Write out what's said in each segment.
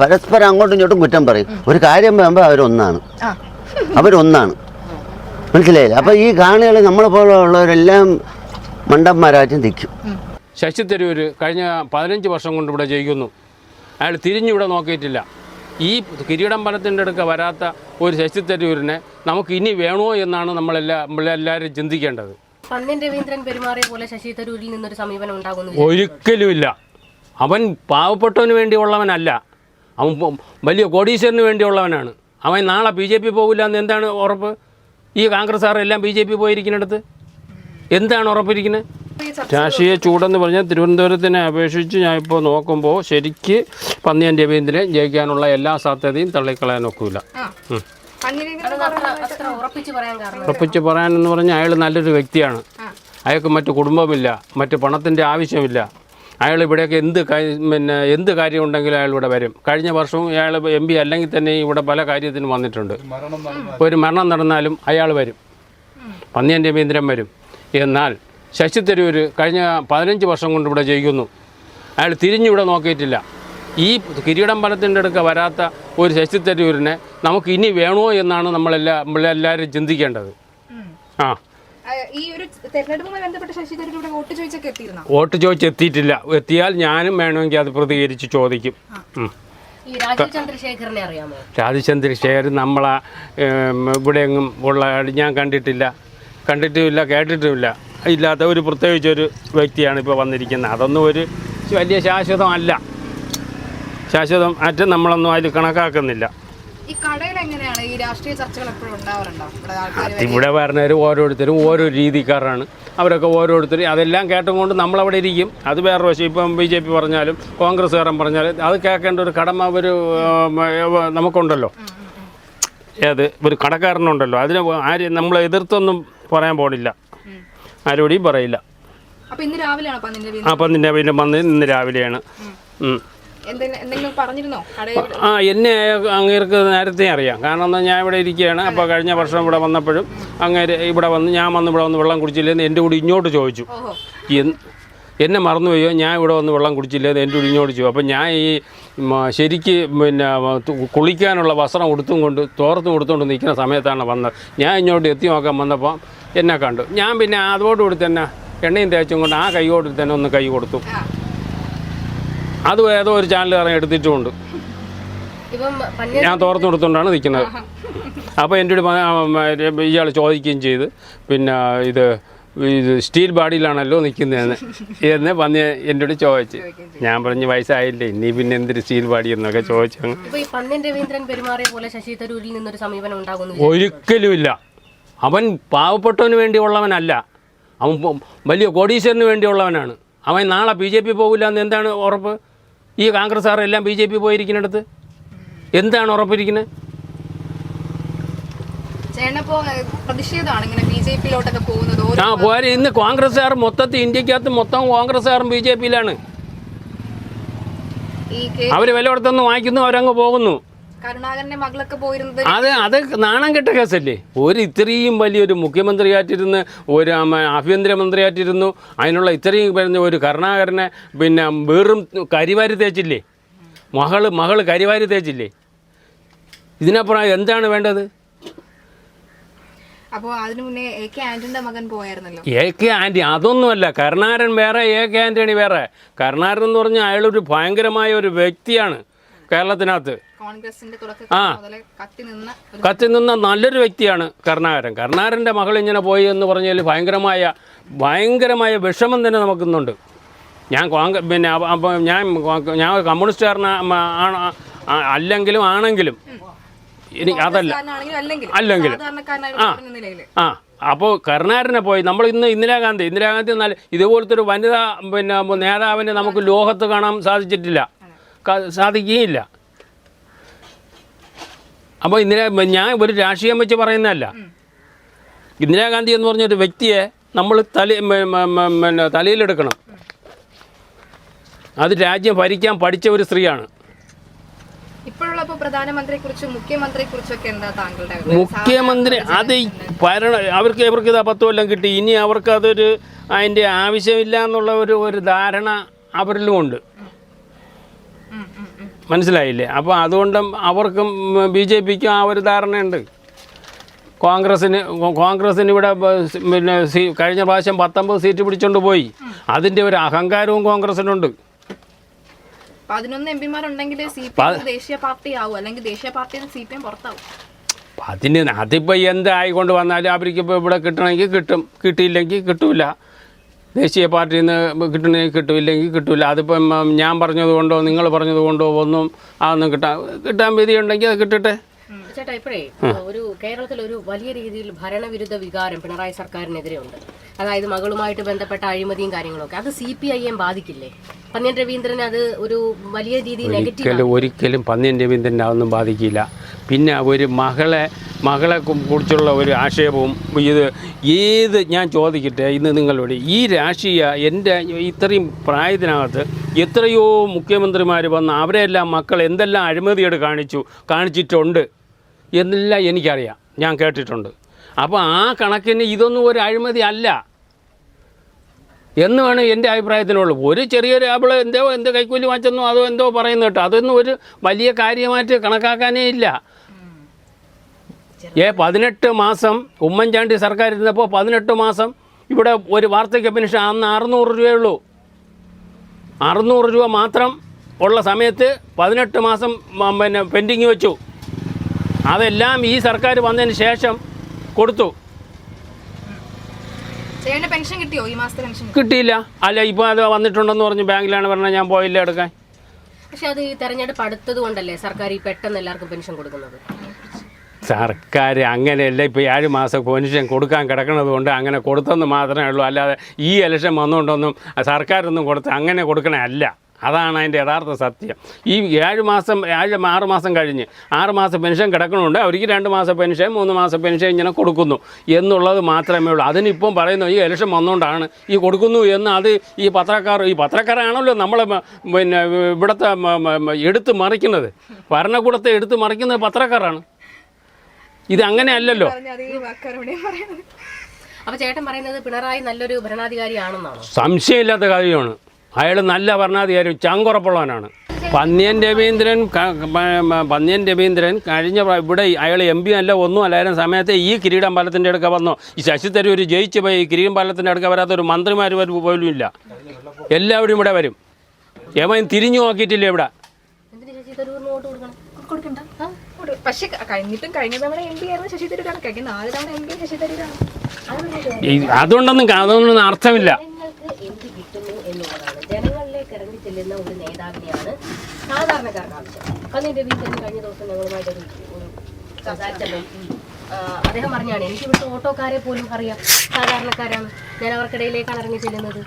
പരസ്പരം അങ്ങോട്ടും ഇങ്ങോട്ടും കുറ്റം പറയും. ഒരു കാര്യം പറയുമ്പോൾ അവരൊന്നാണ്. അവരൊന്നാണ്. മനസ്സിലായില്ല? അപ്പോൾ ഈ കാണികൾ നമ്മളെ പോലുള്ളവരെല്ലാം മണ്ടന്മാരാറ്റും തിക്കും ശശി തരൂർ കഴിഞ്ഞ പതിനഞ്ച് വർഷം കൊണ്ട് ഇവിടെ ജയിക്കുന്നു. അയാൾ തിരിഞ്ഞിവിടെ നോക്കിയിട്ടില്ല. ഈ കിരീടം കിരീടമ്പലത്തിന്റെ അടുക്ക വരാത്ത ഒരു ശശി തരൂരിനെ നമുക്ക് ഇനി വേണോ എന്നാണ് നമ്മളെല്ലാ നമ്മളെല്ലാവരും ചിന്തിക്കേണ്ടത്. പന്ന്യൻ രവീന്ദ്രൻ പെരുമാറിയ പോലെ ശശി തരൂരിൽ നിന്നൊരു സമീപനം ഉണ്ടാകുന്നു ഒരിക്കലുമില്ല അവൻ പാവപ്പെട്ടവന് വേണ്ടിയുള്ളവനല്ല. അവൻ വലിയ കോടീശ്വരന് വേണ്ടിയുള്ളവനാണ്. അവൻ നാളെ ബി ജെ പി പോകില്ല എന്ന് എന്താണ് ഉറപ്പ്? ഈ കോൺഗ്രസ്സുകാരെല്ലാം ബി ജെ പി പോയിരിക്കുന്നിടത്ത്? എന്താണ് ഉറപ്പിരിക്കുന്നത് രാഷ്ട്രീയ ചൂടെന്ന് പറഞ്ഞാൽ തിരുവനന്തപുരത്തിനെ അപേക്ഷിച്ച് ഞാൻ ഇപ്പോൾ നോക്കുമ്പോൾ ശരിക്ക് പന്നിയൻ രവീന്ദ്രൻ ജയിക്കാനുള്ള എല്ലാ സാധ്യതയും തള്ളിക്കളയാൻ ഒക്കില്ല ആ. അത്ര അത്ര പറയാൻ കാരണം ഉറപ്പിച്ച് പറയാനെന്ന് പറഞ്ഞാൽ അയാൾ നല്ലൊരു വ്യക്തിയാണ്. അയാൾക്ക് മറ്റു കുടുംബമില്ല മറ്റു പണത്തിന്റെ ആവശ്യമില്ല. അയാൾ ഇവിടെയൊക്കെ എന്ത് പിന്നെ എന്ത് കാര്യം ഉണ്ടെങ്കിലും അയാൾ ഇവിടെ വരും. കഴിഞ്ഞ വർഷവും അയാൾ എം പി അല്ലെങ്കിൽ തന്നെ ഇവിടെ പല കാര്യത്തിനും വന്നിട്ടുണ്ട്. ഒരു മരണം നടന്നാലും അയാൾ വരും. പന്നിയൻ രവീന്ദ്രൻ വരും. എന്നാൽ ശശി തരൂർ കഴിഞ്ഞ പതിനഞ്ച് വർഷം കൊണ്ട് ഇവിടെ ജയിക്കുന്നു. അയാൾ തിരിഞ്ഞിവിടെ നോക്കിയിട്ടില്ല. ഈ കിരീടം ഫലത്തിന്റെ അടുക്ക വരാത്ത ഒരു ശശി തരൂരിനെ നമുക്ക് ഇനി വേണോ എന്നാണ് നമ്മളെല്ലാ നമ്മളെല്ലാവരും ചിന്തിക്കേണ്ടത്. ആ ആ, ഈ ഒരു തെരഞ്ഞെടുപ്പുമായി ബന്ധപ്പെട്ട് ശശി തരൂർ ഇവിടെ വോട്ട് ചോദിച്ചൊക്കെ എത്തിയിരുന്നോ? വോട്ട് ചോദിച്ച് എത്തിയിട്ടില്ല എത്തിയാൽ ഞാനും വേണമെങ്കിൽ അത് പ്രതികരിച്ച് ചോദിക്കും. ഈ രാജീവ് ചന്ദ്രശേഖരനെ അറിയാമോ? രാജചന്ദ്രശേഖരൻ നമ്മളെ ഇവിടെ ഇവിടെയെങ്ങും ഉള്ള ഞാൻ കണ്ടിട്ടില്ല. കണ്ടിട്ടുമില്ല കേട്ടിട്ടുമില്ല. ഇല്ലാത്ത ഒരു പ്രത്യേകിച്ച് ഒരു വ്യക്തിയാണ് ഇപ്പോൾ വന്നിരിക്കുന്നത്. അതൊന്നും ഒരു വലിയ ശാശ്വതമല്ല. ശാശ്വതം അറ്റം നമ്മളൊന്നും അതിൽ കണക്കാക്കുന്നില്ല. ഈ കടയിൽ എങ്ങനെയാണ് ഈ രാഷ്ട്രീയ ചർച്ചകൾ എപ്പോഴും ഉണ്ടാവാറുണ്ടോ? വരുന്നവർ ഓരോരുത്തരും ഓരോ രീതിക്കാരാണ്. അവരൊക്കെ ഓരോരുത്തരും അതെല്ലാം കേട്ടുകൊണ്ട് നമ്മളവിടെ ഇരിക്കും. അത് വേറെ വശം. ഇപ്പം ബി ജെ പി പറഞ്ഞാലും കോൺഗ്രസ്സുകാരൻ പറഞ്ഞാലും അത് കേൾക്കേണ്ട ഒരു കടമ ഒരു നമുക്കുണ്ടല്ലോ. ഏത്? ഒരു കടക്കാരനുണ്ടല്ലോ. അതിന് ആര് നമ്മൾ എതിർത്തൊന്നും പറയാൻ പോണില്ല. ആരോടെയും പറയില്ല. അപ്പൊ ഇന്ന് രാവിലെയാണോ അപ്പം പിന്നെ വന്ന് ഇന്ന് രാവിലെയാണ്. ആ എന്നെ അങ്ങേർക്ക് നേരത്തെ അറിയാം. കാരണം ഞാൻ ഇവിടെ ഇരിക്കുകയാണ്. അപ്പോൾ കഴിഞ്ഞ വർഷം ഇവിടെ വന്നപ്പോഴും അങ്ങേര് ഇവിടെ വന്ന് ഞാൻ വന്ന് ഇവിടെ വന്ന് വെള്ളം കുടിച്ചില്ലെന്ന് എന്റെ കൂടി ഇങ്ങോട്ട് ചോദിച്ചു. എന്നെ മറന്നു മറന്നുപോയോ? ഞാൻ ഇവിടെ വന്ന് വെള്ളം കുടിച്ചില്ലെന്ന് എന്റെ കൂടി ഇങ്ങോട്ട് ചോദിച്ചു. അപ്പോൾ ഞാൻ ഈ ശരിക്ക് പിന്നെ കുളിക്കാനുള്ള വസ്ത്രം ഉടുത്തും കൊണ്ട് തോർത്തും കൊടുത്തുകൊണ്ട് നിൽക്കുന്ന സമയത്താണ് വന്നത്. ഞാൻ ഇങ്ങോട്ട് എത്തി നോക്കാൻ വന്നപ്പോൾ എന്നെ കണ്ടു. ഞാൻ പിന്നെ അതോടുകൂടി തന്നെ എണ്ണയും തേച്ചും കൊണ്ട് ആ കൈയോട് തന്നെ ഒന്ന് കൈ കൊടുത്തു. അത് ഏതോ ഒരു കാരണം എടുത്തിട്ടുമുണ്ട്. ഞാൻ തോർത്ത് കൊടുത്തുകൊണ്ടാണ് നിൽക്കുന്നത് അപ്പോൾ എന്റെ ഒരു ഇയാൾ ചോദിക്കുകയും ചെയ്ത്. പിന്നെ ഇത് ഇത് സ്റ്റീൽ ബാഡിയിലാണല്ലോ നിൽക്കുന്നതെന്ന് എന്ന് വന്ന് എന്റെ ഒരു ചോദിച്ച്. ഞാൻ പറഞ്ഞ് വയസ്സായില്ലേ ഇനി പിന്നെ എന്തൊരു സ്റ്റീൽ ബാഡി എന്നൊക്കെ ചോദിച്ചു ഒരിക്കലുമില്ല. അവൻ പാവപ്പെട്ടവന് വേണ്ടിയുള്ളവനല്ല. അവൻ വലിയ കോടീശ്വരന് വേണ്ടിയുള്ളവനാണ്. അവൻ നാളെ ബി ജെ പി പോകില്ല എന്ന് എന്താണ് ഉറപ്പ്? ഈ കോൺഗ്രസ് എല്ലാം ബി ജെ പി പോയിരിക്കുന്നിടത്ത്? എന്താണ് ഉറപ്പിരിക്കുന്നത്? ആ പോരെ ഇന്ന് കോൺഗ്രസ്സുകാർ മൊത്തത്തിൽ ഇന്ത്യക്കകത്ത് മൊത്തം കോൺഗ്രസ്സുകാരും ബി ജെ പിയിലാണ്. അവർ വില കൊടുത്തൊന്ന് വാങ്ങിക്കുന്നു അവരങ്ങ് പോകുന്നു. കരുണാകരന്റെ മകളൊക്കെ പോയിരുന്നത്? അത് അത് നാണം കെട്ട കേസല്ലേ? ഒരു ഇത്രയും വലിയൊരു മുഖ്യമന്ത്രിയായിട്ടിരുന്ന് ഒരു ആഭ്യന്തരമന്ത്രിയായിട്ടിരുന്നു. അതിനുള്ള ഇത്രയും പറഞ്ഞ ഒരു കരുണാകരനെ പിന്നെ വെറും കരിവാരി തേച്ചില്ലേ? മകൾ മകൾ കരിവാരി തേച്ചില്ലേ? ഇതിനപ്പുറം എന്താണ് വേണ്ടത്? അപ്പോൾ അതിനു മുന്നേ എ കെ ആന്റി മകൻ പോയായിരുന്നല്ലോ. എ കെ ആന്റി അതൊന്നുമല്ല കരുണാകരൻ വേറെ എ കെ ആന്റണി വേറെ. കരുണാകരൻ എന്ന് പറഞ്ഞാൽ അയാളൊരു ഭയങ്കരമായ ഒരു വ്യക്തിയാണ്. കേരളത്തിനകത്ത്. ആ. കത്തി നിന്ന നല്ലൊരു വ്യക്തിയാണ് കരുണാകരൻ. കരുണാകരന്റെ മകൾ ഇങ്ങനെ പോയി എന്ന് പറഞ്ഞാൽ ഭയങ്കരമായ ഭയങ്കരമായ വിഷമം തന്നെ നമുക്കുന്നുണ്ട്. ഞാൻ കോൺഗ്രസ് പിന്നെ അപ്പം ഞാൻ ഞാൻ കമ്മ്യൂണിസ്റ്റുകാരന അല്ലെങ്കിലും ആണെങ്കിലും എനിക്ക് അതല്ല. അല്ലെങ്കിലും. ആ. ആ. അപ്പോൾ കരുണാകരനെ പോയി. നമ്മൾ ഇന്ന് ഇന്ദിരാഗാന്ധി ഇന്ദിരാഗാന്ധി എന്നാൽ ഇതുപോലത്തെ ഒരു വനിതാ പിന്നെ നേതാവിനെ നമുക്ക് ലോകത്ത് കാണാൻ സാധിച്ചിട്ടില്ല. സാധിക്കുകയില്ല. അപ്പോൾ ഇന്ദിരാ ഞാൻ ഒരു രാഷ്ട്രീയം വെച്ച് പറയുന്നതല്ല. ഇന്ദിരാഗാന്ധി എന്ന് പറഞ്ഞൊരു വ്യക്തിയെ നമ്മൾ തലയിൽ പിന്നെ തലയിലെടുക്കണം. അത് രാജ്യം ഭരിക്കാൻ പഠിച്ച ഒരു സ്ത്രീയാണ്. ഇപ്പോഴുള്ള എന്താ താങ്കളുടെ? മുഖ്യമന്ത്രി അത് ഭരണ അവർക്ക് ഇവർക്ക് ഇതാ പത്ത് കൊല്ലം കിട്ടി. ഇനി അവർക്ക് അതൊരു അതിന്റെ ആവശ്യമില്ല എന്നുള്ള ഒരു ഒരു ധാരണ അവരിലും ഉണ്ട് ഉം, ഉം, ഉം. മനസ്സിലായില്ലേ? അപ്പോൾ അതുകൊണ്ടും അവർക്കും ബി ജെ പിക്കും ആ ഒരു ധാരണയുണ്ട്. കോൺഗ്രസ്സിന് കോൺഗ്രസ്സിന് ഇവിടെ പിന്നെ സീ കഴിഞ്ഞ പ്രാവശ്യം പത്തൊമ്പത് സീറ്റ് പിടിച്ചുകൊണ്ട് പോയി. അതിന്റെ ഒരു അഹങ്കാരവും കോൺഗ്രസ്സിനുണ്ട്. പതിനൊന്ന് എം പിമാരുണ്ടെങ്കിൽ സി പി ദേശീയ പാർട്ടി ആവും അല്ലെങ്കിൽ ദേശീയ പാർട്ടിയിൽ നിന്ന് സി പി എം പുറത്താവും. അപ്പം അതിന് അതിപ്പോൾ എന്തായിക്കൊണ്ട് വന്നാലും അവർക്ക് ഇപ്പോൾ ഇവിടെ കിട്ടണമെങ്കിൽ കിട്ടും. കിട്ടിയില്ലെങ്കിൽ കിട്ടൂല. ദേശീയ പാർട്ടിയിൽ നിന്ന് കിട്ടണമെങ്കിൽ കിട്ടില്ലെങ്കിൽ കിട്ടില്ല അതിപ്പം ഞാൻ പറഞ്ഞത് കൊണ്ടോ നിങ്ങൾ പറഞ്ഞത് കൊണ്ടോ ഒന്നും അതൊന്നും കിട്ടാൻ കിട്ടാൻ വിധിയുണ്ടെങ്കിൽ അത് കിട്ടട്ടെ. ചേട്ടാ ഇപ്പോഴേ ഒരു കേരളത്തിൽ ഒരു വലിയ രീതിയിൽ ഭരണവിരുദ്ധ വികാരം പിണറായി സർക്കാരിനെതിരെ ഉണ്ട് അതായത് മകളുമായിട്ട് ബന്ധപ്പെട്ട അഴിമതിയും കാര്യങ്ങളൊക്കെ. അത് സി പി ഐ എം ബാധിക്കില്ലേ? പന്ന്യൻ രവീന്ദ്രൻ അത് ഒരു വലിയ രീതിയിൽ ഒരിക്കലും ഒരിക്കലും പന്നിയൻ രവീന്ദ്രനെ അതൊന്നും ബാധിക്കില്ല. പിന്നെ ഒരു മകളെ മകളെ കുറിച്ചുള്ള ഒരു ആക്ഷേപവും ഇത് ഏത് ഞാൻ ചോദിക്കട്ടെ ഇന്ന് നിങ്ങളോട് ഈ രാഷ്ട്രീയ എന്റെ ഇത്രയും പ്രായത്തിനകത്ത് എത്രയോ മുഖ്യമന്ത്രിമാർ വന്ന് അവരെല്ലാം മക്കൾ എന്തെല്ലാം അഴിമതിയോട് കാണിച്ചു കാണിച്ചിട്ടുണ്ട് എന്നെല്ലാം എനിക്കറിയാം. ഞാൻ കേട്ടിട്ടുണ്ട്. അപ്പോൾ ആ കണക്കിന് ഇതൊന്നും ഒരു അഴിമതി അല്ല. എന്ന് വേണം എന്റെ അഭിപ്രായത്തിനുള്ളൂ. ഒരു ചെറിയൊരു ആപ്പിൾ എന്തോ എന്തോ കൈക്കൂലി വാങ്ങിച്ചെന്നോ അതോ എന്തോ പറയുന്നു കേട്ടോ. അതൊന്നും ഒരു വലിയ കാര്യമായിട്ട് കണക്കാക്കാനേ ഇല്ല. ഏ പതിനെട്ട് മാസം ഉമ്മൻചാണ്ടി സർക്കാർ ഇരുന്നപ്പോൾ പതിനെട്ട് മാസം ഇവിടെ ഒരു വാർദ്ധക്യ പെൻഷൻ അന്ന് അറുന്നൂറ് രൂപയുള്ളൂ. അറുന്നൂറ് രൂപ മാത്രം ഉള്ള സമയത്ത് പതിനെട്ട് മാസം പിന്നെ പെൻഡിങ് വെച്ചു. അതെല്ലാം ഈ സർക്കാർ വന്നതിന് ശേഷം കൊടുത്തു. പെൻഷൻ കിട്ടിയോ? ഈ മാസത്തെ പെൻഷൻ കിട്ടിയില്ല. അല്ല ഇപ്പൊ അത് വന്നിട്ടുണ്ടെന്ന് പറഞ്ഞു ബാങ്കിലാണ് പറഞ്ഞത് ഞാൻ പോയില്ല എടുക്കാൻ. പക്ഷെ അത് ഈ തെരഞ്ഞെടുപ്പ് അടുത്തത് കൊണ്ടല്ലേ സർക്കാർ ഈ പെട്ടെന്ന് എല്ലാവർക്കും പെൻഷൻ കൊടുക്കുന്നത്? സർക്കാർ അങ്ങനെയല്ല ഇപ്പോൾ ഏഴ് മാസം പെൻഷൻ കൊടുക്കാൻ കിടക്കുന്നത് കൊണ്ട് അങ്ങനെ കൊടുത്തെന്ന് മാത്രമേ ഉള്ളൂ. അല്ലാതെ ഈ ഇലക്ഷൻ വന്നുകൊണ്ടൊന്നും സർക്കാരൊന്നും കൊടുത്ത് അങ്ങനെ കൊടുക്കണേ അല്ല. അതാണ് അതിന്റെ യഥാർത്ഥ സത്യം. ഈ ഏഴ് മാസം ഏഴ് ആറ് മാസം കഴിഞ്ഞ് ആറ് മാസം പെൻഷൻ കിടക്കണമുണ്ട് അവർക്ക് രണ്ട് മാസം പെൻഷൻ മൂന്ന് മാസം പെൻഷൻ ഇങ്ങനെ കൊടുക്കുന്നു എന്നുള്ളത് മാത്രമേ ഉള്ളൂ. അതിനിപ്പം പറയുന്നു ഈ ഇലക്ഷൻ വന്നുകൊണ്ടാണ് ഈ കൊടുക്കുന്നു എന്ന് അത് ഈ പത്രക്കാർ ഈ പത്രക്കാരാണല്ലോ നമ്മളെ പിന്നെ ഇവിടുത്തെ എടുത്ത് മറിക്കുന്നത്. ഭരണകൂടത്തെ എടുത്ത് മറിക്കുന്നത് പത്രക്കാരാണ്. ഇത് അങ്ങനെയല്ലല്ലോ അപ്പൊ ചേട്ടൻ പറയുന്നത് പിണറായി നല്ലൊരു ഭരണാധികാരിയാണെന്നാണ്? സംശയമില്ലാത്ത കാര്യമാണ്. അയാൾ നല്ല ഭരണാധികാരി ചങ്കുറപ്പുള്ളവനാണ്. പന്നിയൻ രവീന്ദ്രൻ പന്ന്യൻ രവീന്ദ്രൻ കഴിഞ്ഞ ഇവിടെ അയാൾ എം പി അല്ല ഒന്നും അല്ലായിരുന്ന സമയത്ത് ഈ കിരീടം പാലത്തിന്റെ അടുക്ക വന്നു. ഈ ശശി തരൂർ ജയിച്ച് പോയി ഈ കിരീടം പാലത്തിന്റെ അടുക്ക വരാത്ത ഒരു മന്ത്രിമാർ പോലും ഇല്ല. എല്ലാവരും ഇവിടെ വരും. എവൻ തിരിഞ്ഞു നോക്കിയിട്ടില്ല ഇവിടെ. എന്തിന് ശശി തരൂരിന് വോട്ട് കൊടുക്കണം? കൊടുക്കണ്ട. കൊടു- പക്ഷെ ക- കഴിഞ്ഞിട്ടും കഴിഞ്ഞ തവണ എം പി ആയിരുന്നു ശശി തരൂരാണ്. കഴിഞ്ഞ നാല് തവണ എം പി ശശി തരൂരാണ്. അതുകൊണ്ടൊന്നും അതൊന്നും അർത്ഥമില്ല. സാധാരണക്കാർക്ക് ആവശ്യം പന്നിന്റെ വീട്ടിൽ കഴിഞ്ഞ ദിവസം ഞങ്ങളുമായിട്ട് ഒരു ആ, അദ്ദേഹം പറഞ്ഞാണ് എനിക്ക് ഇവിടുത്തെ ഓട്ടോക്കാരെ പോലും അറിയാം. സാധാരണക്കാരാണ്. ഞാൻ അവർക്കിടയിലേക്കാണ് ഇറങ്ങി ചെല്ലുന്നത്.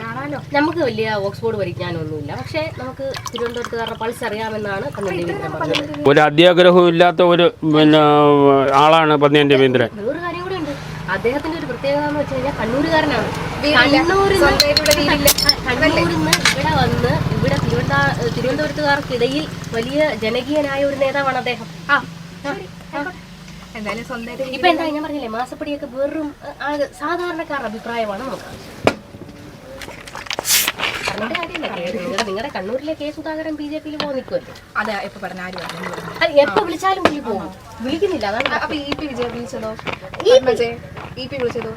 കാണാനോ നമുക്ക് വലിയ ഓക്സ്ഫോർഡ് പരിജ്ഞാനമൊന്നുമില്ല. പക്ഷേ നമുക്ക് തിരുവനന്തപുരത്തുകാരുടെ പൾസ് അറിയാമെന്നാണ് പന്നിന്റെ വീട്ടിൽ പറഞ്ഞത്. ഒരു അത്യാഗ്രഹവും ഇല്ലാത്ത ഒരു പിന്നെ ആളാണ് പന്നിയൻ രവീന്ദ്രൻ ഒരു കാര്യം അദ്ദേഹത്തിന്റെ ഒരു പ്രത്യേകത എന്ന് വെച്ച് കഴിഞ്ഞാൽ കണ്ണൂരുകാരനാണ്. കണ്ണൂരിൽ. കണ്ണൂരിൽ നിന്ന് ഇവിടെ വന്ന് ഇവിടെ തിരുവനന്ത തിരുവനന്തപുരത്തുകാർക്കിടയിൽ വലിയ ജനകീയനായ ഒരു നേതാവാണ് അദ്ദേഹം. ആ. എന്തായാലും സ്വന്തമായിട്ട് ഇപ്പൊ എന്താ ഞാൻ പറഞ്ഞില്ലേ മാസപ്പടിയൊക്കെ വെറും സാധാരണക്കാർ സാധാരണക്കാരുടെ അഭിപ്രായമാണ് നിങ്ങളുടെ കണ്ണൂരിലെ കെ സുധാകരൻ ബി ജെ പിയിൽ പോകാൻ നിൽക്കുമല്ലോ അതെ ഇപ്പൊ പറഞ്ഞാലും എപ്പോ വിളിച്ചാലും പുള്ളി പോകും വിളിക്കുന്നില്ല അതാണ് അപ്പൊ ഇ പി വിജയ വിളിച്ചതോ ഇ പി- വിളിച്ചതോ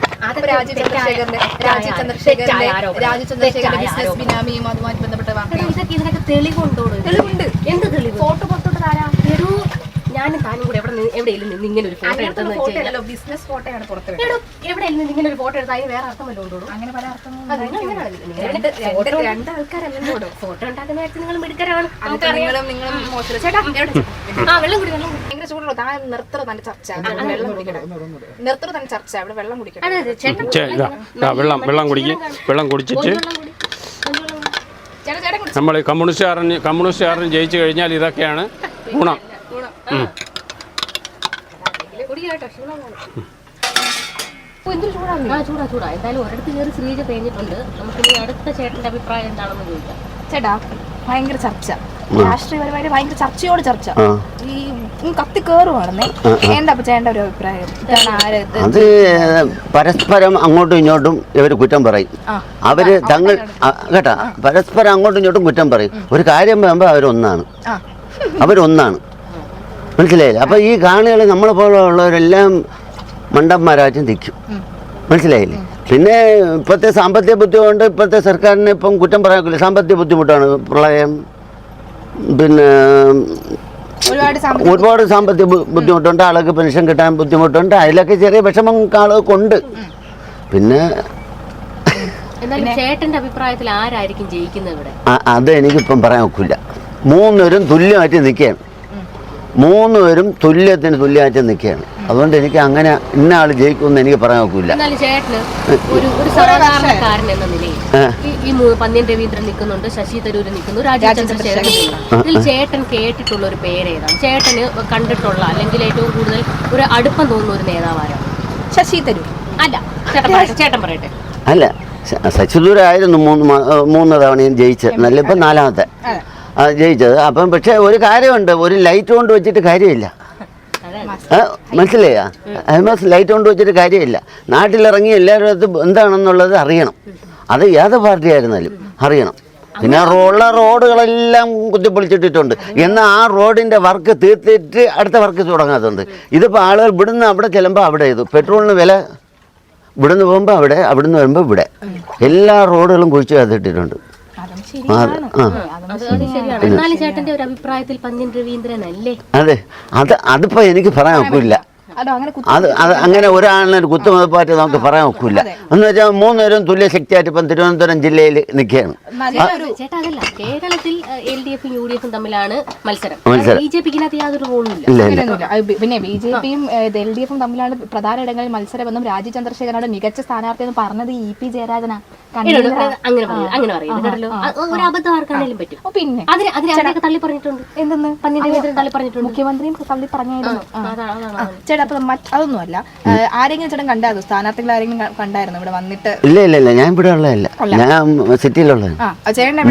രാജീവ് ചന്ദ്രശേഖരന്റെ രാജീവ്. ചന്ദ്രശേഖരന്റെ രാജീവ് ചന്ദ്രശേഖരന്റെ ബിസിനസ്. ബിനാമിയും അതുമായി ബന്ധപ്പെട്ട ഇതൊക്കെ ഇതിനൊക്കെ തെളിവുണ്ടോട് തെളിവുണ്ട്. എന്ത് തെളിവ്? ഫോട്ടോ പുറത്തോട്ട് താരാ എടോ ഞാനും താനും കൂടെ എവിടെ എവിടെയെങ്കിലും നിന്ന് ഇങ്ങനെ ഒരു ഫോട്ടോ എടുത്തെന്ന് വെച്ച് ഫോട്ടോ കഴിഞ്ഞാൽ അല്ലല്ലോ ബിസിനസ് ഫോട്ടോയാണ് പുറത്ത് എവിടെയെങ്കിലും നിന്ന് ഇങ്ങനെ ഒരു ഫോട്ടോ എടുത്താൽ അതിന് വേറെ അർത്ഥം വല്ലതും ഉണ്ടോ അങ്ങനെ പല അർത്ഥം രണ്ട് രണ്ട് ഫോട്ടോ ഉണ്ടാക്കുന്ന കാര്യത്തിൽ നിങ്ങൾ മിടുക്കരാണ്. ചേട്ടാ? ആ വെള്ളം കുടി വെള്ളം ഭയങ്കര താൻ നിർത്തറ തന്നെ ചർച്ച അവിടെ വെള്ളം കുടിക്കണം നിർത്തറ തന്നെ ചർച്ച ഇവിടെ വെള്ളം കുടിക്കണം. വെള്ളം വെള്ളം കുടിക്കും. വെള്ളം കുടിച്ചിട്ട് നമ്മൾ കമ്മ്യൂണിസ്റ്റുകാരന് കമ്മ്യൂണിസ്റ്റുകാരൻ ജയിച്ചു കഴിഞ്ഞാൽ ഇതൊക്കെയാണ് ഗുണം. ചൂടാ ചൂടാ എന്തായാലും ഒരിടത്ത് കയറി ശ്രീജ തേഞ്ഞിട്ടുണ്ട് നമുക്കിനി അടുത്ത ചേട്ടന്റെ അഭിപ്രായം എന്താണെന്ന് ചോദിക്കാം. ചേട്ടാ ഭയങ്കര ചർച്ച. രാഷ്ട്രീയപരമായിട്ട് ഭയങ്കര ചർച്ചയോട് ചർച്ച. ഈ കത്തി കയറുവാണെന്നേ എന്താ അപ്പൊ ചേട്ടന്റെ ഒരു അഭിപ്രായം? അത് പരസ്പരം അങ്ങോട്ടും ഇങ്ങോട്ടും ഇവർ കുറ്റം പറയും. അവർ തങ്ങൾ കേട്ടാ പരസ്പരം അങ്ങോട്ടും ഇങ്ങോട്ടും കുറ്റം പറയും. ഒരു കാര്യം പറയുമ്പോൾ അവരൊന്നാണ്. അവരൊന്നാണ്. മനസ്സിലായില്ല? അപ്പൊ ഈ കാണികൾ നമ്മളെ പോലുള്ളവരെല്ലാം മണ്ടന്മാരായിട്ട് നിൽക്കും. മനസ്സിലായില്ലേ? പിന്നെ ഇപ്പോഴത്തെ സാമ്പത്തിക ബുദ്ധി ബുദ്ധിമുട്ട് ഇപ്പോഴത്തെ സർക്കാരിന് ഇപ്പം കുറ്റം പറയാൻ സാമ്പത്തിക ബുദ്ധിമുട്ടാണ് പ്രളയം പിന്നെ ഒരുപാട് സാമ്പത്തിക ബുദ്ധിമുട്ടുണ്ട്. ആൾക്ക് പെൻഷൻ കിട്ടാൻ ബുദ്ധിമുട്ടുണ്ട്. അതിലൊക്കെ ചെറിയ വിഷമം ആളുകൾക്ക് ഉണ്ട് പിന്നെ ചേട്ടന്റെ അഭിപ്രായത്തിൽ ആരായിരിക്കും ജയിക്കുന്നത് ഇവിടെ? അത് എനിക്കിപ്പം പറയാൻ ഒക്കില്ല. മൂന്നുപേരും തുല്യമായിട്ട് നിൽക്കുകയാണ്. മൂന്നുപേരും തുല്യത്തിന് തുല്യമായിട്ട് നിൽക്കുകയാണ്. അതുകൊണ്ട് എനിക്ക് അങ്ങനെ ഇന്ന ആൾ ജയിക്കുമെന്ന് എനിക്ക് പറയാൻ നിലയിൽ ഈ- ഈ മൂ- പന്ന്യൻ രവീന്ദ്രൻ നിൽക്കുന്നുണ്ട് ശശി തരൂർ നിൽക്കുന്നു രാജീവ് ചന്ദ്രശേഖരൻ നിൽക്കുന്നു. ഇതിൽ ചേട്ടൻ കേട്ടിട്ടുള്ള ഒരു പേരേതാണ്. ചേട്ടന് കണ്ടിട്ടുള്ള അല്ലെങ്കിൽ ഏറ്റവും കൂടുതൽ ഒരു അടുപ്പം തോന്നുന്ന ഒരു നേതാവാരാണ് ശശി തരൂർ. അല്ല ചേട്ടൻ പറയട്ടെ ചേട്ടൻ പറയട്ടെ. അല്ല മൂന്ന് മൂന്ന് തവണയും ജയിച്ചത് നല്ല ഇപ്പം നാലാമത്തെ. ജയിച്ചത്. അപ്പം പക്ഷേ ഒരു കാര്യമുണ്ട്. ഒരു ലൈറ്റ് കൊണ്ട് വെച്ചിട്ട് കാര്യമില്ല. മനസ്സിലായ? അതിമസ് ലൈറ്റ് കൊണ്ട് വെച്ചിട്ട് കാര്യമില്ല. നാട്ടിലിറങ്ങി എല്ലാവരും എന്താണെന്നുള്ളത് അറിയണം. അത് ഏത് പാർട്ടി ആയിരുന്നാലും അറിയണം. പിന്നെ ഉള്ള റോഡുകളെല്ലാം കുത്തിപ്പൊളിച്ചിട്ടിട്ടുണ്ട്. എന്നാൽ ആ റോഡിന്റെ വർക്ക് തീർത്തിട്ട് അടുത്ത വർക്ക് തുടങ്ങാത്തുണ്ട് ഇതിപ്പോൾ ആളുകൾ ഇവിടുന്ന് അവിടെ ചെല്ലുമ്പോൾ അവിടെ ചെയ്തു പെട്രോളിന് വില ഇവിടുന്ന് പോകുമ്പോൾ അവിടെ അവിടുന്ന് വരുമ്പോൾ ഇവിടെ. എല്ലാ റോഡുകളും കുഴിച്ചു കത്തിട്ടിട്ടുണ്ട് ശരിയാണ്. എന്നാലും ചേട്ടന്റെ ഒരു അഭിപ്രായത്തിൽ പന്ന്യൻ രവീന്ദ്രൻ അല്ലേ? അതെ അത് അതിപ്പോ എനിക്ക് പറയാൻ ഒക്കില്ല. അതോ അങ്ങനെ കുത്തി- അത് അങ്ങനെ ഒരാളിനെ ഒരു കുത്തുമതിപ്പായിട്ട് നമുക്ക് പറയാൻ ഒക്കില്ല. എന്ന് വെച്ചാൽ മൂന്നുപേരും തുല്യ ശക്തിയായിട്ട് ഇപ്പം തിരുവനന്തപുരം ജില്ലയിൽ നിൽക്കുകയാണ്. ചേട്ടാ അതല്ല. കേരളത്തിൽ എൽ ഡി എഫും യു ഡി എഫും തമ്മിലാണ് മത്സരം. ബി ജെ പിക്ക് യാതൊരു റോളും പിന്നെ ബി ജെ പിയും എൽ ഡി എഫും തമ്മിലാണ് പ്രധാന ഇടങ്ങളിൽ മത്സരമെന്നും രാജീവ് ചന്ദ്രശേഖരനോട് മികച്ച സ്ഥാനാർത്ഥി എന്ന് പറഞ്ഞത് ഇ പി ജയരാജനാ. അങ്ങനെ അങ്ങനെ ഒരു അബദ്ധം പറ്റും. പിന്നെ അതിന് അതിനെ തള്ളി പറഞ്ഞിട്ടുണ്ട്. എന്തെന്ന്? പന്ന്യൻ രവീന്ദ്രൻ തള്ളി പറഞ്ഞിട്ടുണ്ട്. മുഖ്യമന്ത്രിയും തള്ളി പറഞ്ഞായിരുന്നു. ചേട്ടാ അപ്പൊ അതൊന്നുമല്ല. ആരെങ്കിലും ചേട്ടൻ കണ്ടായിരുന്നു? സ്ഥാനാർത്ഥികൾ ആരെങ്കിലും കണ്ടായിരുന്നു ഇവിടെ വന്നിട്ട്? ഇല്ല ഇല്ല ഇല്ല. ഞാൻ ഇവിടെ ഉള്ളതല്ല. ഞാൻ സിറ്റിയിലുള്ള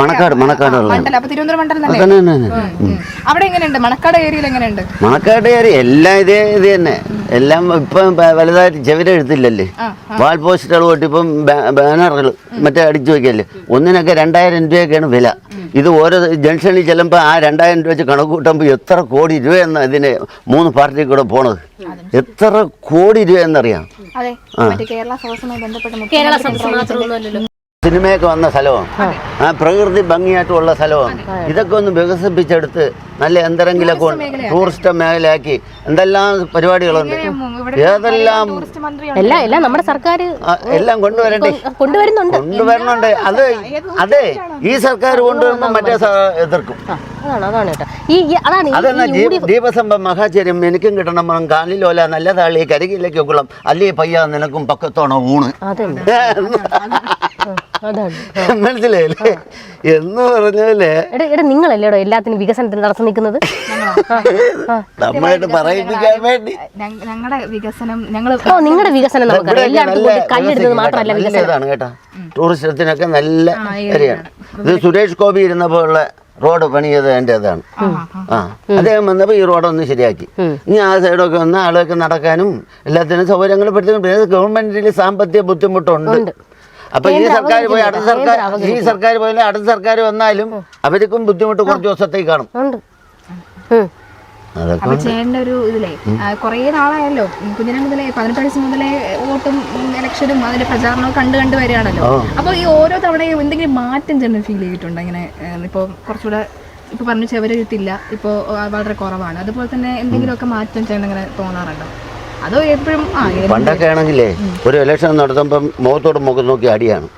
മണക്കാട് മണക്കാട് മണ്ഡലം. അപ്പൊ തിരുവനന്തപുരം മണ്ഡലം തന്നെ. അവിടെ എങ്ങനെയുണ്ട്? മണക്കാട് ഏരിയയിൽ എങ്ങനെയുണ്ട്? മണക്കാട് ഏരിയ എല്ലാം ഇതേ ഇത് തന്നെ. എല്ലാം ഇപ്പം വലുതായിട്ട് ചെവിരെഴുത്തില്ലല്ലേ വാൾ പോസ്റ്ററുകൾ തൊട്ട് ഇപ്പം ബാനറുകൾ മറ്റേ അടിച്ചു വയ്ക്കല്ലേ? ഒന്നിനൊക്കെ രണ്ടായിരം രൂപയൊക്കെയാണ് വില. ഇത് ഓരോ ജംഗ്ഷനിൽ ചെല്ലുമ്പോൾ ആ രണ്ടായിരം രൂപ വെച്ച് കണക്ക് കൂട്ടുമ്പോൾ എത്ര കോടി രൂപയെന്ന് ഇതിന് മൂന്ന് പാർട്ടി കൂടെ പോണത്? എത്ര കോടി രൂപയെന്നറിയാം കേരള കേരള സിനിമയൊക്കെ വന്ന സ്ഥലമാണ് ആ. പ്രകൃതി ഭംഗിയായിട്ടുള്ള സ്ഥലമാണ് ഇതൊക്കെ ഒന്ന് വികസിപ്പിച്ചെടുത്ത് നല്ല എന്തെങ്കിലുമൊക്കെ ടൂറിസ്റ്റ് മേഖലയാക്കി എന്തെല്ലാം പരിപാടികളുണ്ട്. ഏതെല്ലാം എല്ലാം എല്ലാം നമ്മുടെ സർക്കാർ എല്ലാം കൊണ്ടുവരണ്ടേ? കൊണ്ടുവരുന്നുണ്ട്. കൊണ്ടുവരണുണ്ട്. അത് അതെ. ഈ സർക്കാർ കൊണ്ടുവരുമ്പോൾ മറ്റേ എതിർക്കും. അതാണ് അതാണ് കേട്ടോ. ഈ ഈ- അതാണ് ഈ- അതെന്നാ ഈ യു ദീപസംഭം മഹാചര്യം എനിക്കും കിട്ടണം. മണം കാലിലോല നല്ല താളി കരികിലേക്ക് കുളം അല്ലേ പയ്യ നിനക്കും പക്കത്തോണ ഊണ്. അതാണ് മനസ്സിലായില്ലേ? എന്ന് പറഞ്ഞാലേ എടാ എടാ നിങ്ങളല്ലേടോ എല്ലാത്തിനും വികസനത്തിന് തടസ്സം നിൽക്കുന്നത്? നമ്മളായിട്ട് പറയിപ്പിക്കാൻ വേണ്ടി. ഞങ്ങളുടെ വികസനം ഞങ്ങൾ ഓ നിങ്ങളുടെ വികസനം നമുക്കറിയാം ഇവിടെയൊക്കെ എല്ലായിടത്തും നല്ല കല്ലെടുത്തത് മാത്രമല്ല നല്ല വികസനം. ഇതാണ് കേട്ടോ. ടൂറിസത്തിനൊക്കെ നല്ല ഏരിയയാണ് ഇത് സുരേഷ് ഗോപി ഇരുന്ന ഉള്ള റോഡ് പണിയത് എന്റെതാണ്. ആ അദ്ദേഹം വന്നപ്പോൾ ഈ റോഡൊന്ന് ശരിയാക്കി. ഇനി ആ സൈഡൊക്കെ വന്ന് ആളുകൾക്ക് നടക്കാനും എല്ലാത്തിനും സൗകര്യങ്ങൾ പെടുത്തി പിന്നെ ഗവൺമെന്റിൽ സാമ്പത്തിക ബുദ്ധിമുട്ടുണ്ട്. അപ്പൊ ഈ സർക്കാർ പോയി അടുത്ത സർക്കാർ ഈ സർക്കാർ പോയാലും അടുത്ത സർക്കാർ വന്നാലും അവർക്കും ബുദ്ധിമുട്ട് കുറച്ച് ദിവസത്തേക്ക് കാണും. അപ്പൊ ചേട്ടന്റെ ഒരു ഇതിലേ കുറേ നാളായല്ലോ. കുഞ്ഞിനെ മുതലേ പതിനെട്ട് വയസ്സ് മുതലേ വോട്ടും ഇലക്ഷനും അതിന്റെ പ്രചാരണവും കണ്ടു കണ്ടു വരികയാണല്ലോ. അപ്പൊ ഈ ഓരോ തവണയും എന്തെങ്കിലും മാറ്റം ചേട്ടൻ ഫീൽ ചെയ്തിട്ടുണ്ട്? ഇങ്ങനെ ഇപ്പോൾ കുറച്ചുകൂടെ ഇപ്പൊ പറഞ്ഞു ഇപ്പോൾ വളരെ കുറവാണ്. അതുപോലെ തന്നെ എന്തെങ്കിലുമൊക്കെ മാറ്റം ചേട്ടൻ ഇങ്ങനെ തോന്നാറുണ്ടോ? അതോ എപ്പോഴും പണ്ടൊക്കെ ആണെങ്കിലേ ഒരു ഇലക്ഷൻ നടത്തുമ്പം മുഖത്തോട് മുഖം നോക്കി അടിയാണ്.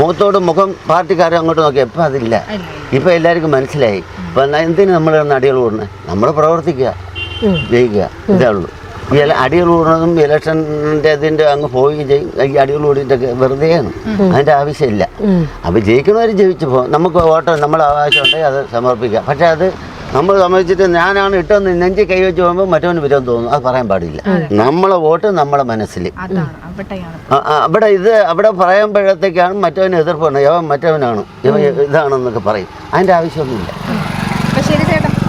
മുഖത്തോട് മുഖം പാർട്ടിക്കാരെ അങ്ങോട്ട് നോക്കി ഇപ്പം അതില്ല. ഇപ്പം എല്ലാവർക്കും മനസ്സിലായി. എന്നാ എന്തിന് നമ്മൾ അടികൾ കൂടുന്നത് നമ്മൾ പ്രവർത്തിക്കുക ജയിക്കുക ഇതേ ഉള്ളൂ. ഈ അടികൾ കൂടുന്നതും ഇലക്ഷന്റെ ഇതിന്റെ അങ്ങ് പോവുകയും ചെയ്യും ഈ അടികൾ കൂടിയിട്ടൊക്കെ വെറുതെയാണ് അതിന്റെ ആവശ്യമില്ല. അപ്പോൾ ജയിക്കുന്നവർ ജയിച്ചു പോകും നമുക്ക് വോട്ട് നമ്മൾ ആവശ്യമുണ്ടെങ്കിൽ അത് സമർപ്പിക്കാം. പക്ഷെ അത് നമ്മൾ സമ്മതിച്ചിട്ട് ഞാനാണ് ഇട്ടെന്ന് നെഞ്ചി കൈവച്ച് പോകുമ്പോൾ മറ്റവന് വിരോധം തോന്നും. അത് പറയാൻ പാടില്ല. നമ്മളെ വോട്ട് നമ്മളെ മനസ്സിൽ. അവിടെ ഇത് അവിടെ പറയുമ്പോഴത്തേക്കാണ് മറ്റവന് എതിർപ്പാണ്. യവൻ മറ്റവനാണ്. ഇവൻ ഇതാണെന്നൊക്കെ പറയും. അതിന്റെ ആവശ്യമൊന്നുമില്ല. അപ്പൊ ശരി ചേട്ടാ.